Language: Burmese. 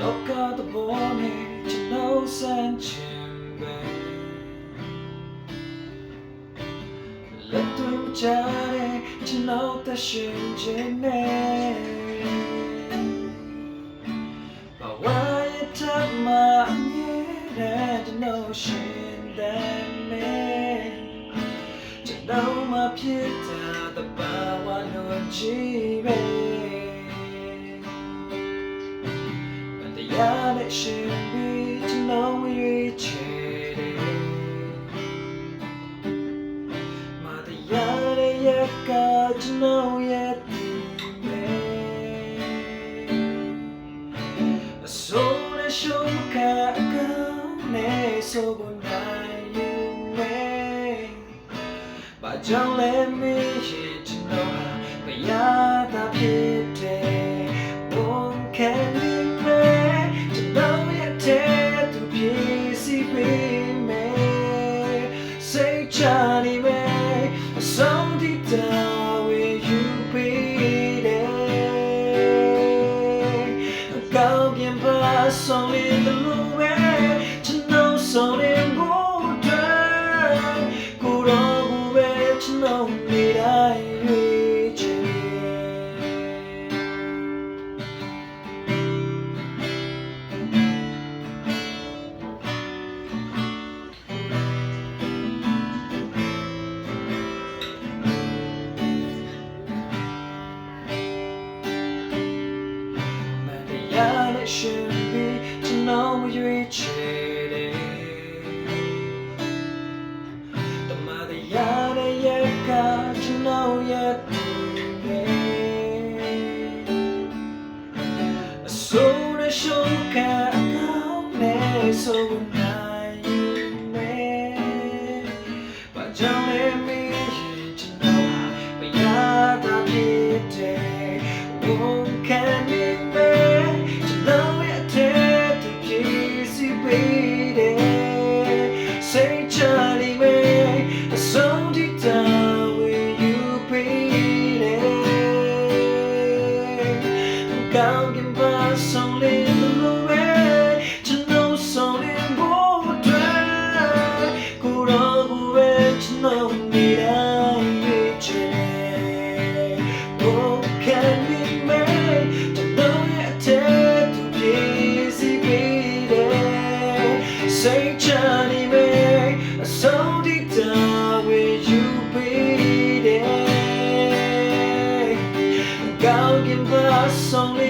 လောကသဘောနဲ့ကျွန်တော်စမ်းချင်ပဲလက်တွေ့မချတဲ့ကျွန်တော်တရှင်ခြင်းနဲ့ဘဝရဲ့ထပ်မအမြဲတမ်းကျွန်တော်ရှင်တဲ့နဲ့ကျွန်တော်မဖြစ်တာတဘာဝလို့ကြည့်ပဲ ရားနဲ့ရှင်ပြီးကျွန်တော်မရွေးချယ်တယ်မတရားတဲ့ရက်ကကျွန်တော်ရဲ့ဒီပဲအစိုးရရှုံးကအကောင်းနဲ့ဆိုကုန်နိုင်ယူမယ်ဘာကြောင့်လဲမင်းရဲ့ကျွန်တော်ဟာမရတာဖြစ် ပါဆောင်လေးလို့ပဲကျွန်တော်ဆောင်နေဖို့အတွက်ကိုယ်တော်ကိုပဲကျွန်တော်နေ တော်မရွေးချယ်တယ်တမတရားနဲ့ရကကျွန်တော်ရဲ့သူပဲအစိုးရ ကောင်းကင်ပါဆောင်လေးလို့ပဲကျွန်တော်ဆောင်လေးဖို့အတွက်ကိုယ်တော်ကိုပဲကျွန်တော်နေတိုင်းရွေးချယ်တယ်ဘုခံနေမယ်ကျွန်တော်ရဲ့အထက်သူ င်